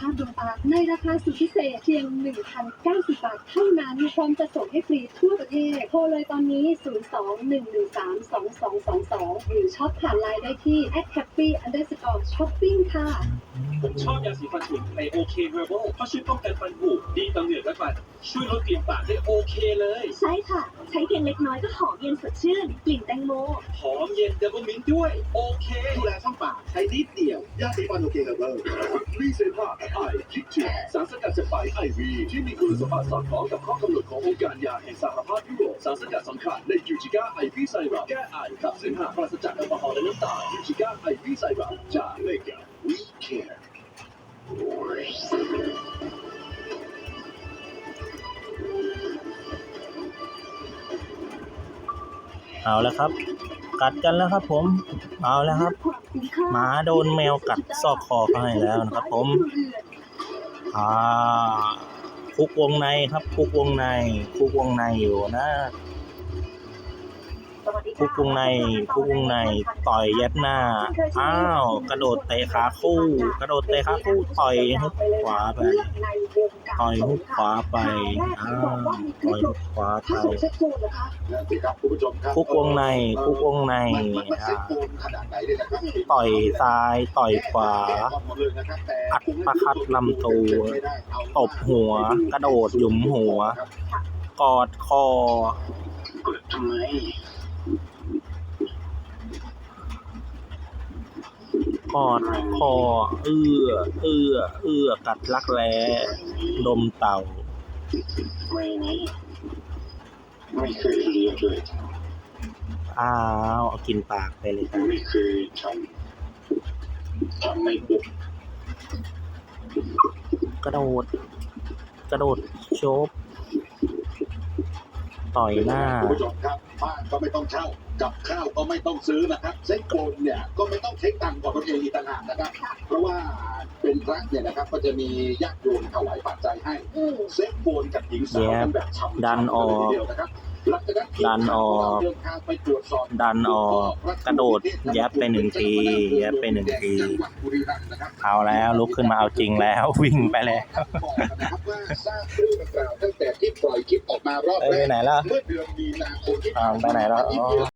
ภาพดวงตาในราคาสุดพิเศษเพียง 1,090 บาทเท่านั้นพร้อมจะส่งให้ฟรีทั่วประเทศ โทรเลยตอนนี้ 02-113-2222 หรือช็อปผ่านไลน์ได้ที่ @happy underscore shopping ค่ะ ผมชอบยาสีฟันฉุนในโอเคเฮอร์บเพราะช่วยป้องกันฟันผุดีต่อเหงือกและฟัน ช่วยลดกลิ่นปากได้โอเคเลย ใช่ค่ะ ใช้เพียงเล็กน้อยก็หอมเย็นสดชื่น กลิ่นแตงโม หอมเย็นดับเบิลมินท์ด้วย โอเค ดูแลช่องปากใช้นิดเดียวยาสีฟันโอเคเฮอร์เบิลรีเซนผ้าไอคิดถึงสารสกัดจากใบไอวีที่มีคุณสมบัติสอดคล้องกับข้อกำหนดขององค์การยาแห่งสหภาพยุโรปสารสกัดสำคัญในยูจิก้าไอวีไซรัปแก้ไอขับเสมหะปราศจากแอลกอฮอล์และน้ำตาลยูจิก้าไอวีไซรัปจากเมกา We Care เอาแล้วครับ กัดกันแล้วครับผม เอาแล้วครับหมาโดนแมวกัดซอกคอเขาให้แล้วนะครับผม อ่าคุกวงในครับ คุกวงใน คุกวงในอยู่นะคุกวงในคุกวงในต่อยยัดหน้า อ้าว กระโดดเตะขาคู่ กระโดดเตะขาคู่ต่อยฮุกขวาไป ต่อยฮุกขวาไปอ้าต่อยฮุกขวาไปคุกวงในคุกวงในอ่าต่อยซ้ายต่อยขวาหมดเลยนะครับแต่อัดประคัดลำตัว ตบหัว กระโดดหยุมหัว กอดคอ กดทำไมกอดคอ เอื้อ เอื้อ เอื้อ กัดรักแร้ดมเต่า ไม่นี้ไม่เคยเรียนเลยอ้าวเอากินปากไปเลยครับไม่เคยทำทำไม่ปกระโดด กระโดดโชบต่อยหน้า ผู้ชมครับ บ้านก็ไม่ต้องเช่า กับข้าวก็ไม่ต้องซื้อนะครับเซ็กโกนเนี่ยก็ไม่ต้องเช็คตังค์กับตัวเองอีกต่างหากนะครับ เพราะว่าเป็นพระเนี่ยนะครับก็จะมีญาติโยมถวายปัจจัยให้อืมเซ็กโกนกับหญิงสาวกันแบบฉ่ำๆดันออกเลยทีเดียวนะครับหลังจากนั้นทีมดันออกข่าวเดินทางไปตรวจสอบดันออกกระโดดแยบไปหนึ่งทีแยบไปหนึ่งทีจังหวัดบุรีรัมย์นะครับเอาแล้วลุกขึ้นมาเอาจริงแล้ววิ่งไปแล้ว มารอบเอ้ยแรไปกไหนแล้วเมื่อเดือนมีนาคมที่อ้าวไปไหนแล้วอ๋อ